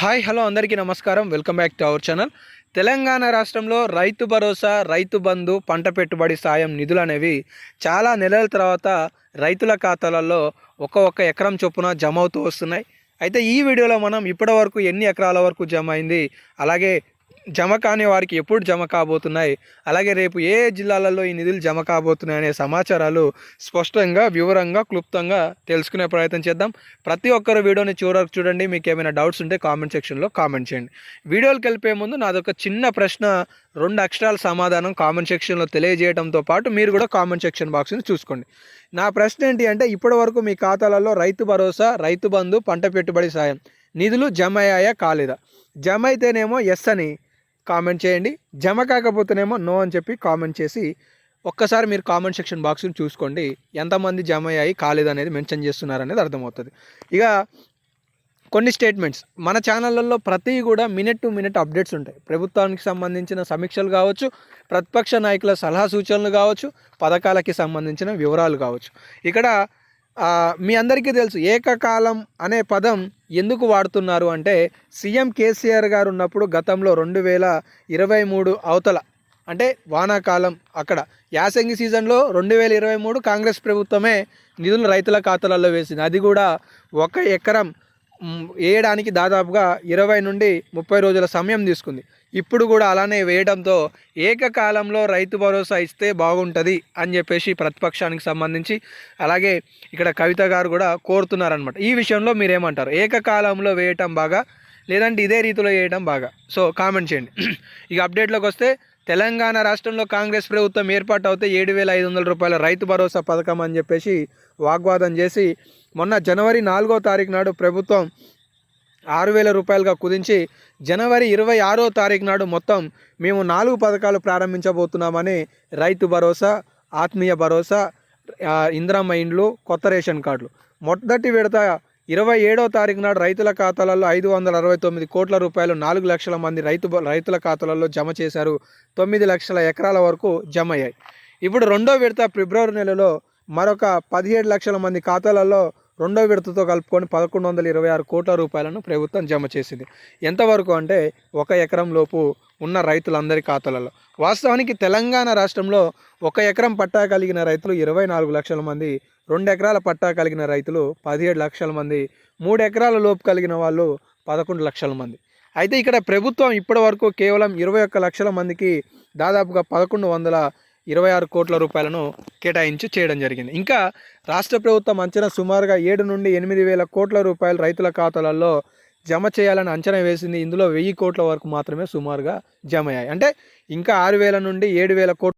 Hi hello అందరికీ నమస్కారం. Welcome back to our channel. Telangana రాష్ట్రంలో రైతు భరోసా రైతు బంధు పంట పెట్టుబడి సాయం నిధులు అనేవి చాలా నెలల తర్వాత రైతుల ఖాతాలలో ఒక ఒక్క ఎకరం చొప్పున జమ అవుతూ వస్తున్నాయి. అయితే ఈ వీడియోలో మనం ఇప్పటి వరకు ఎన్ని ఎకరాల వరకు జమ అయింది? అలాగే జమ కాని వారికి ఎప్పుడు జమ కాబోతున్నాయి? అలాగే రేపు ఏ జిల్లాలలో ఈ నిధులు జమ కాబోతున్నాయి అనే సమాచారాలు స్పష్టంగా వివరంగా క్లుప్తంగా తెలుసుకునే ప్రయత్నం చేద్దాం. ప్రతి ఒక్కరు వీడియోని చివరకు చూడండి. మీకు ఏమైనా డౌట్స్ ఉంటే కామెంట్ సెక్షన్లో కామెంట్ చేయండి. వీడియోలకు వెళ్ళిపోయే ముందు నాదొక చిన్న ప్రశ్న రెండు అక్షరాల సమాధానం కామెంట్ సెక్షన్లో తెలియజేయడంతో పాటు మీరు కూడా కామెంట్ సెక్షన్ బాక్స్ని చూసుకోండి. నా ప్రశ్న ఏంటి అంటే ఇప్పటి వరకు మీ ఖాతాలలో రైతు భరోసా రైతు బంధు పంట పెట్టుబడి సాయం నిధులు జమ అయ్యాయా కాలేదా? జమ అయితేనేమో ఎస్ అని కామెంట్ చేయండి. జమ కాకపోతేనేమో నో అని చెప్పి కామెంట్ చేసి ఒక్కసారి మీరు కామెంట్ సెక్షన్ బాక్స్ని చూసుకోండి. ఎంతమంది జమ అయ్యాయి కాలేదు అనేది మెన్షన్ చేస్తున్నారనేది అర్థమవుతుంది. ఇక కొన్ని స్టేట్మెంట్స్. మన ఛానళ్ళల్లో ప్రతి కూడా మినిట్ టు మినిట్ అప్డేట్స్ ఉంటాయి. ప్రభుత్వానికి సంబంధించిన సమీక్షలు కావచ్చు ప్రతిపక్ష నాయకుల సలహా సూచనలు కావచ్చు పథకాలకి సంబంధించిన వివరాలు కావచ్చు. ఇక్కడ మీ అందరికీ తెలుసు ఏకకాలం అనే పదం ఎందుకు వాడుతున్నారు అంటే సీఎం కేసీఆర్ గారు ఉన్నప్పుడు గతంలో రెండు వేల ఇరవై మూడు అవతల అంటే వానాకాలం అక్కడ యాసంగి సీజన్లో రెండు వేల ఇరవై మూడు కాంగ్రెస్ ప్రభుత్వమే నిధులు రైతుల ఖాతాలలో వేసింది. అది కూడా ఒక ఎకరం వేయడానికి దాదాపుగా ఇరవై నుండి ముప్పై రోజుల సమయం తీసుకుంది. ఇప్పుడు కూడా అలానే వేయడంతో ఏకకాలంలో రైతు భరోసా ఇస్తే బాగుంటుంది అని చెప్పేసి ప్రతిపక్షానికి సంబంధించి అలాగే ఇక్కడ కవిత గారు కూడా కోరుతున్నారనమాట ఈ విషయంలో మీరేమంటారు? ఏకకాలంలో వేయటం బాగా లేదంటే ఇదే రీతిలో వేయడం బాగా? సో కామెంట్ చేయండి. ఇక అప్డేట్లోకి వస్తే తెలంగాణ రాష్ట్రంలో కాంగ్రెస్ ప్రభుత్వం ఏర్పాటు అవుతే ఏడు వేల ఐదు వందల రూపాయల రైతు భరోసా పథకం అని చెప్పేసి వాగ్వాదం చేసి మొన్న జనవరి నాలుగో తారీఖు నాడు ప్రభుత్వం ఆరు వేల రూపాయలుగా కుదించి జనవరి ఇరవై ఆరో తారీఖు నాడు మొత్తం మేము నాలుగు పథకాలు ప్రారంభించబోతున్నామని రైతు భరోసా ఆత్మీయ భరోసా ఆ, ఇందిరమ్మ ఇండ్లు కొత్త రేషన్ కార్డులు. మొదటి విడత ఇరవై ఏడో తారీఖు నాడు రైతుల ఖాతాలలో ఐదు వందల అరవై తొమ్మిది కోట్ల రూపాయలు నాలుగు లక్షల మంది రైతు రైతుల ఖాతాలలో జమ చేశారు. తొమ్మిది లక్షల ఎకరాల వరకు జమ అయ్యాయి. ఇప్పుడు రెండో విడత ఫిబ్రవరి నెలలో మరొక పదిహేడు లక్షల మంది ఖాతాలలో రెండో విడతతో కలుపుకొని పదకొండు వందల ఇరవై ఆరు కోట్ల రూపాయలను ప్రభుత్వం జమ చేసింది. ఎంతవరకు అంటే ఒక ఎకరం లోపు ఉన్న రైతులందరి ఖాతాలలో. వాస్తవానికి తెలంగాణ రాష్ట్రంలో ఒక ఎకరం పట్టా కలిగిన రైతులు ఇరవై నాలుగు లక్షల మంది రెండు ఎకరాల పట్టా కలిగిన రైతులు పదిహేడు లక్షల మంది మూడు ఎకరాల లోపు కలిగిన వాళ్ళు పదకొండు లక్షల మంది. అయితే ఇక్కడ ప్రభుత్వం ఇప్పటి వరకు కేవలం ఇరవై ఒక్క లక్షల మందికి దాదాపుగా పదకొండు వందల ఇరవై ఆరు కోట్ల రూపాయలను కేటాయించి చేయడం జరిగింది. ఇంకా రాష్ట్ర ప్రభుత్వం అంచనా సుమారుగా ఏడు నుండి ఎనిమిది వేల కోట్ల రూపాయలు రైతుల ఖాతాలలో జమ చేయాలని అంచనా వేసింది. ఇందులో వెయ్యి కోట్ల వరకు మాత్రమే సుమారుగా జమ అయ్యాయి. అంటే ఇంకా ఆరు వేల నుండి ఏడు వేల కోట్ల